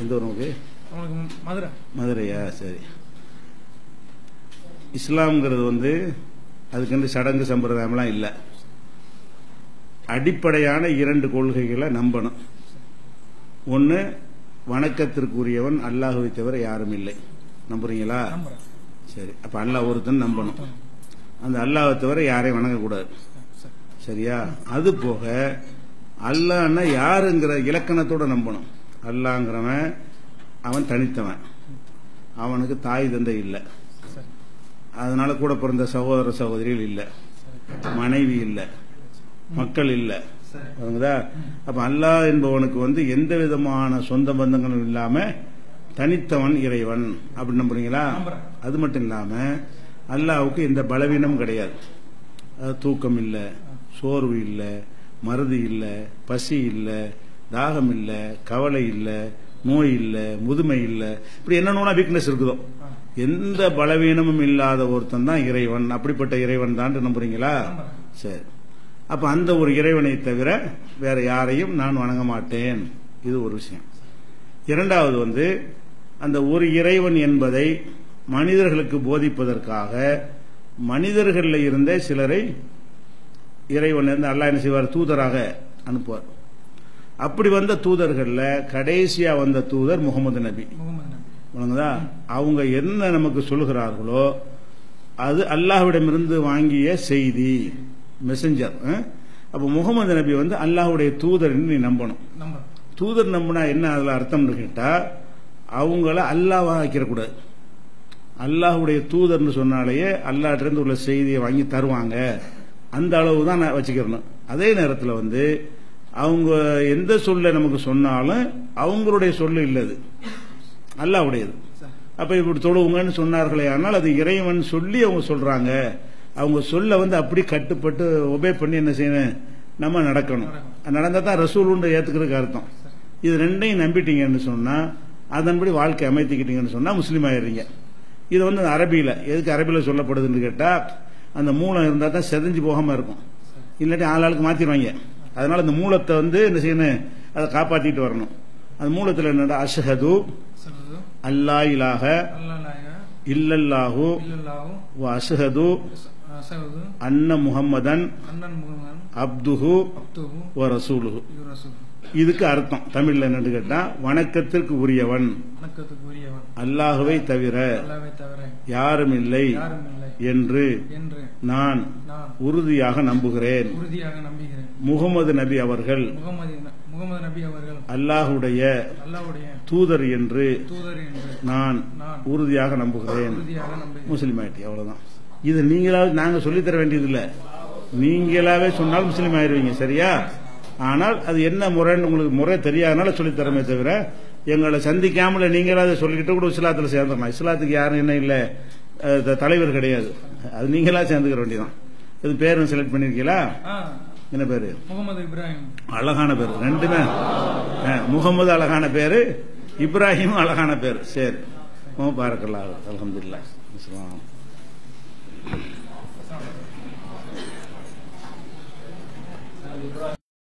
எந்த ஊர் உங்களுக்கு? மதுரை. மதுரையா? சரி. இஸ்லாம்ங்கிறது வந்து அதுக்கு சடங்கு சம்பிரதாயம்லாம் இல்லை. அடிப்படையான இரண்டு கொள்கைகளை நம்பணும். ஒன்று வணக்கத்திற்குரியவன் அல்லாஹுவை தவிர யாரும் இல்லை. நம்புறீங்களா? சரி. அப்ப அல்லாஹ் ஒருத்தன் நம்பணும். அந்த அல்லாஹ்வை தவிர யாரையும் வணங்கக்கூடாது. சரி. சரியா? அது போக அல்லாஹ்னா யாருங்கிற இலக்கணத்தோட நம்பணும். அல்லாங்கிறவன் அவன் தனித்தவன். அவனுக்கு தாய் தந்தை இல்லை. அதனால கூட பிறந்த சகோதர சகோதரிகள் இல்லை. மனைவி இல்லை. மக்கள் இல்லை. புரியுதா அப்ப அல்லாஹ் என்பவனுக்கு வந்து எந்த விதமான சொந்த பந்தங்களும் இல்லாம தனித்தவன் இறைவன் அப்படின்னு நம்புறீங்களா? அது மட்டும் இல்லாம அல்லாவுக்கு எந்த பலவீனமும் கிடையாது. அது தூக்கம் இல்லை சோர்வு இல்லை மருதி இல்லை பசி இல்லை தாகம் இல்லை கவலை இல்லை நோய் இல்லை முதுமை இல்லை. இப்படி என்னென்ன வீக்னஸ் இருக்குதோ? எந்த பலவீனமும் இல்லாத ஒருத்தன் தான் இறைவன். அப்படிப்பட்ட இறைவன் தான் நம்புறீங்களா? சரி. அப்ப அந்த ஒரு இறைவனை தவிர வேற யாரையும் நான் வணங்க மாட்டேன். இது ஒரு விஷயம். இரண்டாவது வந்து அந்த ஒரு இறைவன் என்பதை மனிதர்களுக்கு போதிப்பதற்காக மனிதர்களில் இருந்த சிலரை இறைவன் இருந்து அல்லாஹ் என்ன செய்வார்? தூதராக அனுப்புவார். அப்படி வந்த தூதர்கள்ல கடைசியா வந்த தூதர் முகமது நபி. வணங்குதா? அவங்க என்ன நமக்கு சொல்லுகிறார்களோ அது அல்லாஹ்விடமிருந்து வாங்கிய செய்தி மெசஞ்சர் அப்ப முகமது நபி வந்து அல்லாஹ்வுடைய தூதர் நீ நம்பணும். தூதர் நம்பினா என்ன அதுல அர்த்தம்னு கேட்டா அவங்கள அல்லாஹ்வா ஆக்கிடக்கூடாது அல்லாஹ்வுடைய தூதர்னு சொன்னாலேயே அல்லாஹ்ட்டிருந்து உள்ள செய்தியை வாங்கி தருவாங்க. அந்த அளவு தான் நான் வச்சுக்கிறணும். அதே நேரத்தில் வந்து அவங்க எந்த சொல்ல நமக்கு சொன்னாலும் அவங்களுடைய சொல்லு இல்லது. அல்லாவுடையது. அப்ப இப்படி தொழுவுங்கன்னு சொன்னார்களே ஆனால் அது இறைவன் சொல்லி அவங்க சொல்றாங்க. அவங்க சொல்ல வந்து அப்படி கட்டுப்பட்டு ஒபே பண்ணி என்ன செய்யணும்? நம்ம நடக்கணும். நடந்தா தான் ரசூலுண்டு ஏத்துக்கிறதுக்கு அர்த்தம். இது ரெண்டையும் நம்பிட்டீங்கன்னு சொன்னா அதன்படி வாழ்க்கை அமைத்துக்கிட்டீங்கன்னு சொன்னா முஸ்லீம் ஆயிடுறீங்க. இது வந்து அரபியில எதுக்கு அரபியில சொல்லப்படுதுன்னு கேட்டா அந்த மூலம் இருந்தா தான் செதஞ்சு போகாம இருக்கும். இல்லாட்டி ஆளாளுக்கு மாத்திடுவாங்க அதனால அந்த மூலத்தை வந்து என்ன செய்யணும்? அதை காப்பாத்திட்டு வரணும். அந்த மூலத்துல என்னடா? அஷ்ஹது. அல்லா அல்லாஹ் இல்லல்லாஹு. அஷ்ஹது. அண்ணன் முகமன் அப்துஹு. ரசூலுஹு. இதுக்கு அர்த்தம். தமிழ்ல என்னன்னு கேட்டா வணக்கத்திற்கு உரியவன் வணக்கத்துக்கு உரியவன் அல்லாஹுவை தவிர யாரும் இல்லை என்று நான் உறுதியாக நம்புகிறேன். உறுதியாக நம்புகிறேன். முகமது நபி அவர்கள் முகமது முகமது நபி அவர்கள் அல்லாஹுடைய அல்லாஹ்வுடைய தூதர் என்று தூதர் என்று நான் உறுதியாக நம்புகிறேன். உறுதியாக நம்புகிறேன். முஸ்லீம் ஆயிட்டி அவ்வளவுதான். இது நீங்களாவது நாங்க சொல்லித் தர வேண்டியதில்லை. நீங்களாவே சொன்னால் முஸ்லீம் ஆயிருவீங்க சரியா? ஆனால் அது என்ன முறைன்னு உங்களுக்கு முறை தெரியாதனால சொல்லித் தரமே தவிர எங்களை சந்திக்காமல நீங்களாவது சொல்லிக்கிட்டு கூட இஸ்லாத்துல சேர்ந்துடலாம். இஸ்லாத்துக்கு யாரும் என்ன இல்லை. தலைவர் கிடையாது. அது நீங்களா சேர்ந்துக்கிற வேண்டியதான் இது பேரும் செலக்ட் பண்ணிருக்கீங்களா? ஆ. என்ன பேரு? முகமது இப்ராஹிம். அழகான பேர். ரெண்டுமே. முகமது அழகான பேரு இப்ராஹிம் அழகான பேர். சரி. பாரக்கல்லா அலமதுல்லா இஸ்லாம்